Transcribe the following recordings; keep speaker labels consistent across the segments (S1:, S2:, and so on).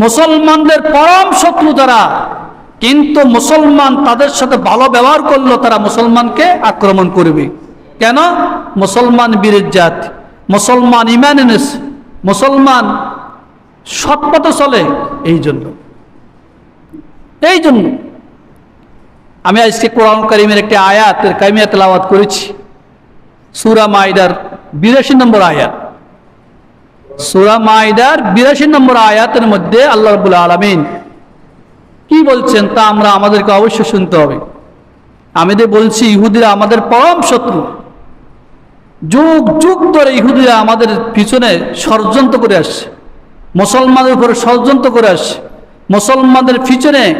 S1: মুসলমানদের পরম শত্রু তারা কিন্তু মুসলমান তাদের সাথে ভালো ব্যবহার করল তারা মুসলমানকে আক্রমণ করবে। কেন? মুসলমান বীরের জাত, মুসলমান ইমান মুসলমান সৎপথে চলে এই জন্য। এই জন্য আমি আজকে কোরআন করিমের একটি আয়াতের কামিয়া তেলাওয়াত করেছি। সুরা মাইদার বিরাশি নম্বর আয়াত। সুরা মাইদার বিরাশি নম্বর আয়াতের মধ্যে আল্লাহ রবুল আলমিন কি বলছেন তা আমরা আমাদেরকে অবশ্যই শুনতে হবে। আমি যে বলছি, ইহুদিরা আমাদের পরম শত্রু। যুগ যুগ ধরে ইহুদিরা আমাদের পিছনে ষড়যন্ত্র করে আসছে। মুসলমানের উপরে ষড়যন্ত্র করে আসছে। মুসলমানদের পিছনে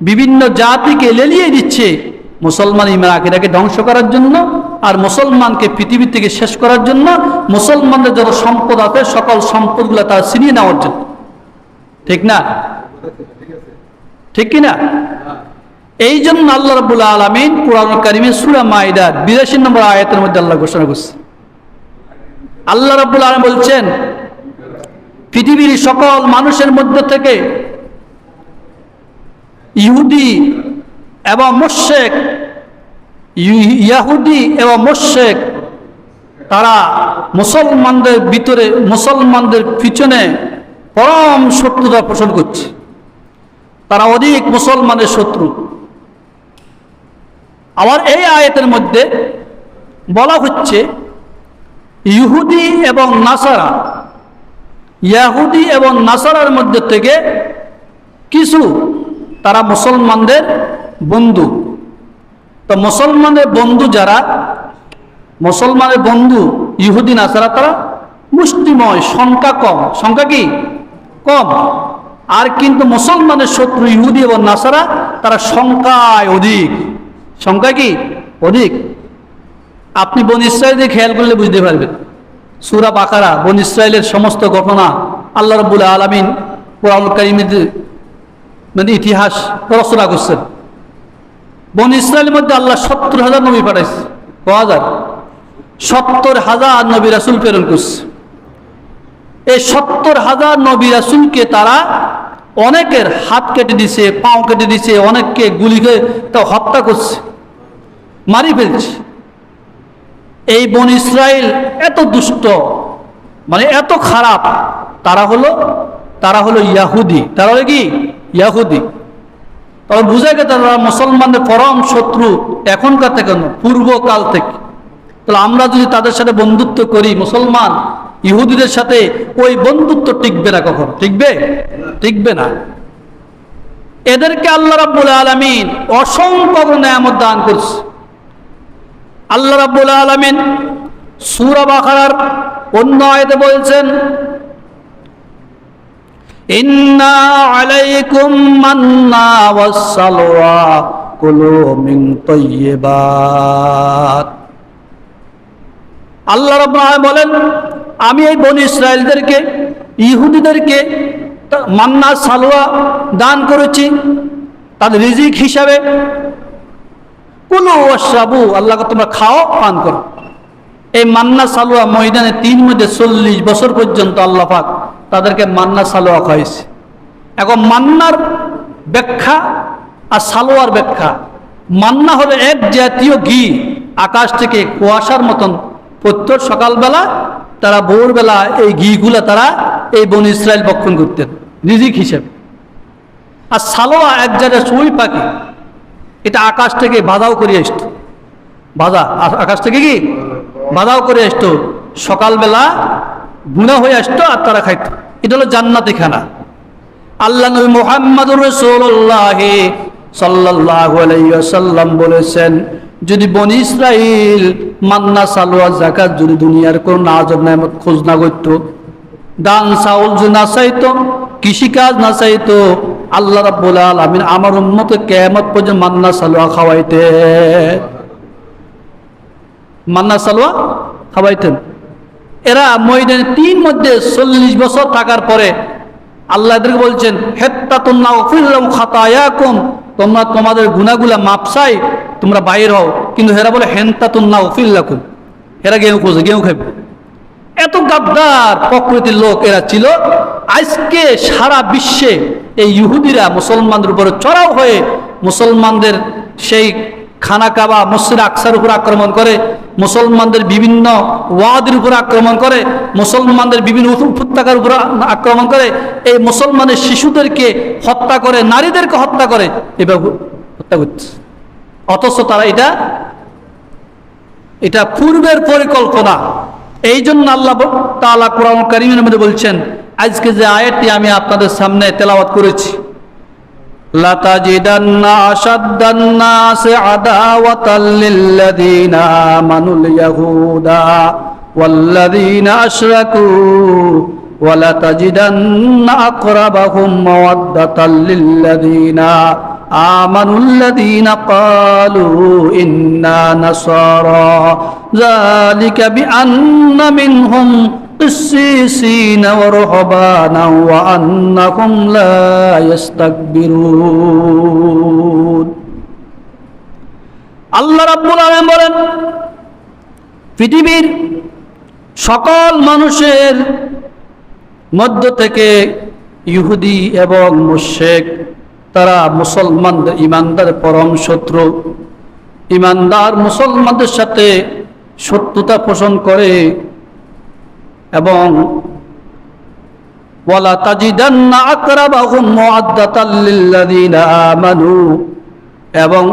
S1: বিভিন্ন জাতিকে লেলিয়ে দিচ্ছে। মুসলমান ইমান আকিরাকে ধ্বংস করার জন্য আর মুসলমানকে পৃথিবী থেকে শেষ করার জন্য মুসলমানদের যত সম্পদ আছে, সকল সম্পদগুলো তারা ছিনিয়ে নেওয়ার জন্য। ঠিক না? ঠিক কিনা? এই জন্য আল্লাহ রবুল আলমিন কোরআন কারিমে সুরা মাইদার বিরাশি নম্বর আয়াতের মধ্যে আল্লাহ ঘোষণা করছে। আল্লাহ রবুল আলম বলছেন, পৃথিবীর সকল মানুষের মধ্যে থেকে ইহুদি এবং মোশেক ইয়াহুদি এবং মোশেক, তারা মুসলমানদের ভিতরে, মুসলমানদের পিছনে পরম শত্রুতা পোষণ করছে। তারা অধিক মুসলমানের শত্রু। আবার এই আয়াতের মধ্যে বলা হচ্ছে, ইহুদি এবং নাসারা, ইয়াহুদি এবং নাসারার মধ্যে থেকে কিছু তারা মুসলমানদের বন্ধু। তো মুসলমানের বন্ধু যারা, মুসলমানের বন্ধু ইহুদি, নাসারা, তারা মুষ্টিময়, সংখ্যা কম। সংখ্যা কি? কম। আর কিন্তু মুসলমানের শত্রু ইহুদি এবং নাসারা, তারা সংখ্যায় অধিক। সংখ্যা কি? অধিক। আপনি বন ইসরায়েলদের খেয়াল করলে বুঝতে পারবেন। সুরা বাকারা, বন ইসরায়েলের সমস্ত ঘটনা আল্লাহ রবুল আলমিন কোরআন কারিমের মানে ইতিহাস রচনা করছেন। বন ইসরায়েলের মধ্যে আল্লাহ সত্তর হাজার নবী পাঠাইছে। ক হাজার? সত্তর হাজার নবী রাসুল প্রেরণ করছে। এই সত্তর হাজার নবী রাসুলকে তারা অনেকের হাত কেটে দিছে, পাও কেটে দিছে, অনেককে গুলি করে তা হত্যা করছে, মারি ফেলছে। এই বন ইসরায়েল এত দুষ্ট মানে এত খারাপ, তারা হলো তারা হলো ইয়াহুদি। তারা হলো কি? ইয়াহুদি। তবে বুঝা গেছে তারা মুসলমানদের পরম শত্রু এখনকার থেকে নয়, পূর্বকাল থেকে। তাহলে আমরা যদি তাদের সাথে বন্ধুত্ব করি, মুসলমান ইহুদিদের সাথে, ওই বন্ধুত্ব টিকবে না কখন? টিকবে? টিকবে না। এদেরকে আল্লাহ রাব্বুল আলমিন অসংখ্য নেয়ামত দান করছে। আল্লাহ রাব্বুল আলমিন সুরা বাখারার অন্য আয়তে বলছেন আল্লাহ বলেন, আমি এই বন ইসরায়েলদেরকে ইহুদিদেরকে মান্না সালোয়া দান করেছি। তাদের রিজিক হিসাবে কুলু ওয়াশরাবু, আল্লাহকে তোমরা খাও পান করো। এই মান্না সালোয়া ময়দানে তিন মধ্যে চল্লিশ বছর পর্যন্ত আল্লাহ তাদেরকে মান্না সালোয়া খাওয়াইছে এখন মান্নার ব্যাখ্যা আর সালোয়ার ব্যাখ্যা। মান্না হলো এক জাতীয় ঘি, আকাশ থেকে কুয়াশার মতন। প্রত্যেক সকালবেলা তারা ভোরবেলা এই ঘিগুলা তারা এই বন ইসরায়েল বক্ষণ করতেন, রিজিক হিসেবে। আর সালোয়া এক জায়গায় সুই পাখি, এটা আকাশ থেকে বাধাও করে আসতো। বাধা আকাশ থেকে কি? বাধাও করে আসতো। সকালবেলা গুণা হয়ে আসতো আর তারা খাইতো। এটা হলো জান্নাতি খানা। আল্লাহ নবী মোহাম্মদুর রসুল্লাহ সাল্লাম বলেছেন, যদি বন ইসরাইল মান্না, সালোয়া জাকাত যদি দুনিয়ার কোন নাজব নামত খোঁজ না করতো, দান, চাউল যদি না চাইতো, কৃষিকাজ না চাইতো, আল্লাহ রাব্বুল আলামিন আমার উন্মত কেয়ামত পর্যন্ত মান্না, সালোয়া খাওয়াইতে মান্না, সালোয়া খাওয়াইতেন। এরা ময়দানে তিন মধ্যে চল্লিশ বছর থাকার পরে আল্লাহ এদেরকে বলছেন হেত্তা খাতায়াকুম। তোমরা তোমাদের গুনাগুলা মাপসাই তোমরা বাইর হও। কিন্তু হেরা বলে হেন্তা তোমরা অফিল্লাকুম এরা গেউ খোঁজে গেউ খাবে এত গাদ্দার প্রকৃতির লোক এরা ছিল। আজকে সারা বিশ্বে এই ইহুদিরা মুসলমানদের উপরে চড়াও হয়ে মুসলমানদের সেই খানা কাবা মসজিদ আকসার উপর আক্রমণ করে, মুসলমানদের বিভিন্ন ওয়াদের উপর আক্রমণ করে, মুসলমানদের বিভিন্ন উপ- উপত্যকার উপর আক্রমণ করে, এই মুসলমানের শিশুদেরকে হত্যা করে, নারীদেরকে হত্যা করে এভাবে হত্যা করছে। অথচ তারা এটা এটা পূর্বের পরিকল্পনা। এই জন্য আল্লাহ তাআলা কোরআন কারিমের মধ্যে বলছেন, আজকে যে আয়াতটি আমি আপনাদের সামনে তেলাওয়াত করেছি لتجدن أشد الناس عداوة للذين آمنوا اليهود والذين أشركوا ولتجدن أقربهم مودة للذين آمنوا الذين قالوا إنا نصارى. ذلك بأن منهم قسيسين ورهبانا وأنهم لا يستكبرون আল্লাহ রাব্বুল আলামিন বলেন পৃথিবীর সকল মানুষের মধ্য থেকে ইহুদি এবং মুশেক তারা মুসলমানদের ইমানদার পরম শত্রু ইমানদার মুসলমানদের সাথে শত্রুতা পোষণ করে এবং এবং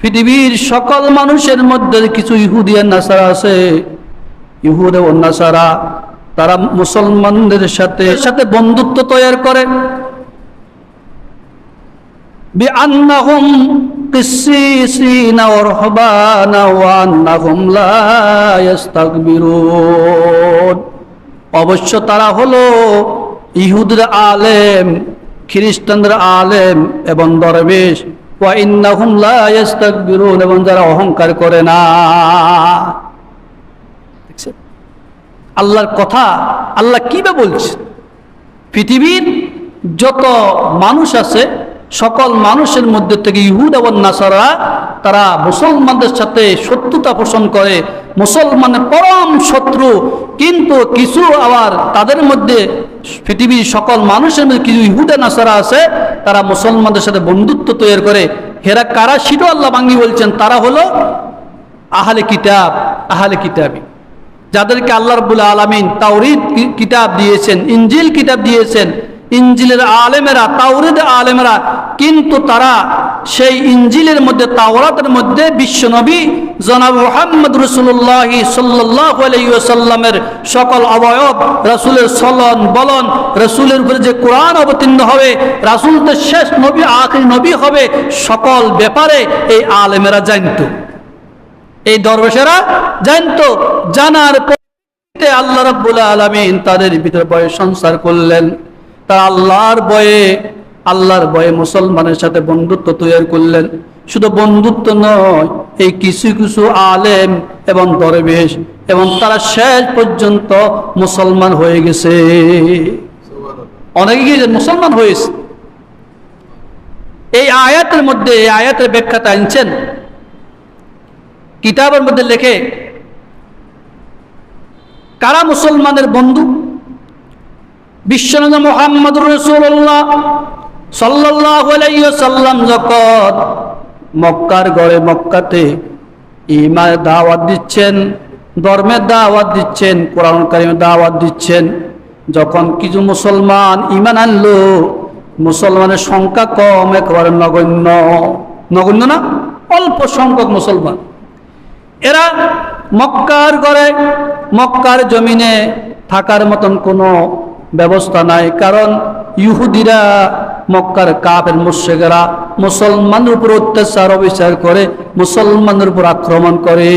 S1: পৃথিবীর সকল মানুষের মধ্যে কিছু ইহুদি নাসারা আছে। ইহুদ ও নাসারা, তারা মুসলমানদের সাথে সাথে বন্ধুত্ব তৈরি করে। বি قسيسين ورهبانا وأنهم لا يستكبرون অবশ্য তারা হলো ইহুদের আলেম খ্রিস্টানদের আলেম এবং দরবেশ ওয়াইন্নাহুম লা ইস্তাকবিরুন এবং যারা অহংকার করে না দেখছেন? আল্লাহর কথা আল্লাহ কিভাবে বলছে পৃথিবীর যত মানুষ আছে সকল মানুষের মধ্যে থেকে ইহুদ এবং নাসারা, তারা মুসলমানদের সাথে শত্রুতা পোষণ করে। মুসলমানের পরম শত্রু। কিন্তু কিছু আবার তাদের মধ্যে পৃথিবীর সকল মানুষের মধ্যে কিছু ইহুদা নাসারা আছে, তারা মুসলমানদের সাথে বন্ধুত্ব তৈরি করে। হেরা কারা সেটাও আল্লাহ বাঙ্গি বলছেন, তারা হলো আহলে কিতাব, আহলে কিতাবি। যাদেরকে আল্লাহ রবুল্লা আলমিন তাওরিদ কিতাব দিয়েছেন ইঞ্জিল কিতাব দিয়েছেন ইঞ্জিলের আলেমেরা তাওরিদ আলেমেরা, কিন্তু তারা সেই ইঞ্জিলের মধ্যে, তাওরাতের মধ্যে বিশ্বনবী জনাব মোহাম্মদ রসুল্লাহ সাল্লাহ আলাইসাল্লামের সকল অবয়ব, রাসূলের সলন, বলন, রাসূলের উপরে যে কোরআন অবতীর্ণ হবে, রাসূল তো শেষ নবী, আখির নবী হবে, সকল ব্যাপারে এই আলেমেরা জানতো। এই দরবেশেরা জানতো, জানার পরে আল্লাহ রাব্বুল আলামিন তাদের ভিতরে বয়স সংসার করলেন। তারা আল্লাহর বয়ে আল্লাহর বয়ে মুসলমানের সাথে বন্ধুত্ব তৈরি করলেন। শুধু বন্ধুত্ব নয়, এই কিছু কিছু আলেম এবং দরবেশ এবং তারা শেষ পর্যন্ত মুসলমান হয়ে গেছে। অনেকে গিয়ে মুসলমান হয়েছে। এই আয়াতের মধ্যে, এই আয়াতের ব্যাখ্যাটা আনছেন। কিতাবের মধ্যে লেখে, কারা মুসলমানের বন্ধু? বিশ্বনন্দ মোহাম্মদ রসুল্লাহ সাল্লাহ সাল্লাম যখন মক্কার গড়ে মক্কাতে ইমানের দাওয়াত দিচ্ছেন ধর্মের দাওয়াত দিচ্ছেন, কোরআন কারিমের দাওয়াত দিচ্ছেন, যখন কিছু মুসলমান ইমান আনলো, মুসলমানের সংখ্যা কম, একেবারে নগণ্য। নগণ্য না, অল্প সংখ্যক মুসলমান। এরা মক্কার ঘরে মক্কার জমিনে থাকার মতন কোনো ব্যবস্থা নাই। কারণ ইহুদিরা, মক্কার কাপের মুর্শেকেরা মুসলমানের উপর অত্যাচার, অবিচার করে মুসলমানের উপর আক্রমণ করে।